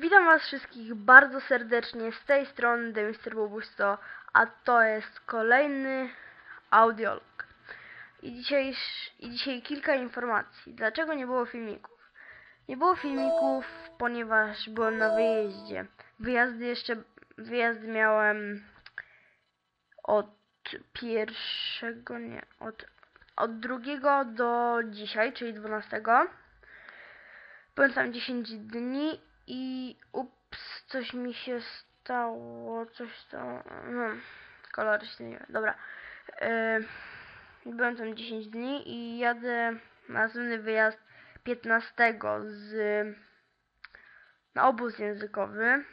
Witam was wszystkich bardzo serdecznie z tej strony The Mr. Bubusto, a to jest kolejny audiolog. I dzisiaj, I dzisiaj kilka informacji. Dlaczego nie było filmików? Nie było filmików, ponieważ byłem na wyjeździe. Wyjazdy jeszcze, wyjazdy miałem od pierwszego, nie, od, od drugiego do dzisiaj, czyli 12. Byłem tam 10 dni i ups, coś mi się stało, coś stało, hmm, kolor się nie dobra. Yy, byłem tam 10 dni i jadę na następny wyjazd 15 z na obóz językowy.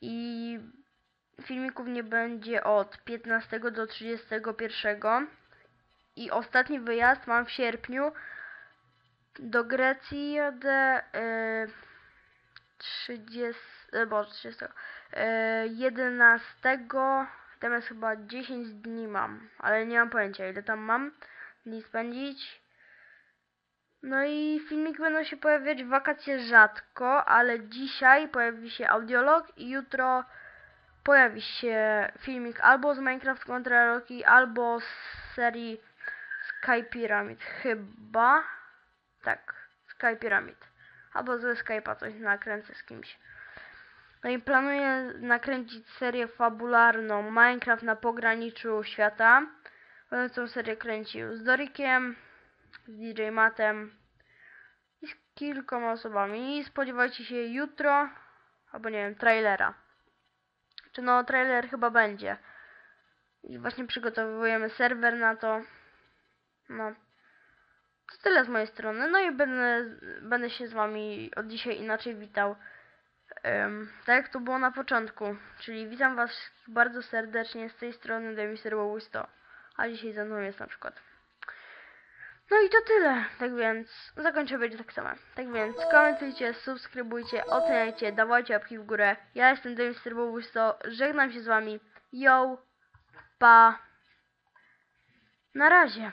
I filmików nie będzie od 15 do 31 i ostatni wyjazd mam w sierpniu do Grecji jadę y, 30, e, boże, 30, y, 11, tam jest chyba 10 dni mam, ale nie mam pojęcia ile tam mam dni spędzić. No i filmiki będą się pojawiać w wakacje rzadko, ale dzisiaj pojawi się audiolog i jutro pojawi się filmik albo z Minecraft Contra Rocky, albo z serii Sky Pyramid chyba. Tak, Sky Pyramid. Albo ze Skype'a coś nakręcę z kimś. No i planuję nakręcić serię fabularną Minecraft na pograniczu świata. Będę tą serię kręcił z Dorikiem, z DJ Matem i z kilkoma osobami. I spodziewajcie się jutro, albo nie wiem, trailera. Czy no, trailer chyba będzie. I właśnie przygotowujemy serwer na to. No. To tyle z mojej strony. No i będę, będę się z wami od dzisiaj inaczej witał. Em, tak jak to było na początku. Czyli witam was bardzo serdecznie z tej strony Demister Wowisto. A dzisiaj ze mną jest na przykład. No i to tyle. Tak więc zakończę będzie tak samo. Tak więc komentujcie, subskrybujcie, oceniajcie, dawajcie łapki w górę. Ja jestem Demister Wowisto. Żegnam się z wami. Yo, pa. Na razie.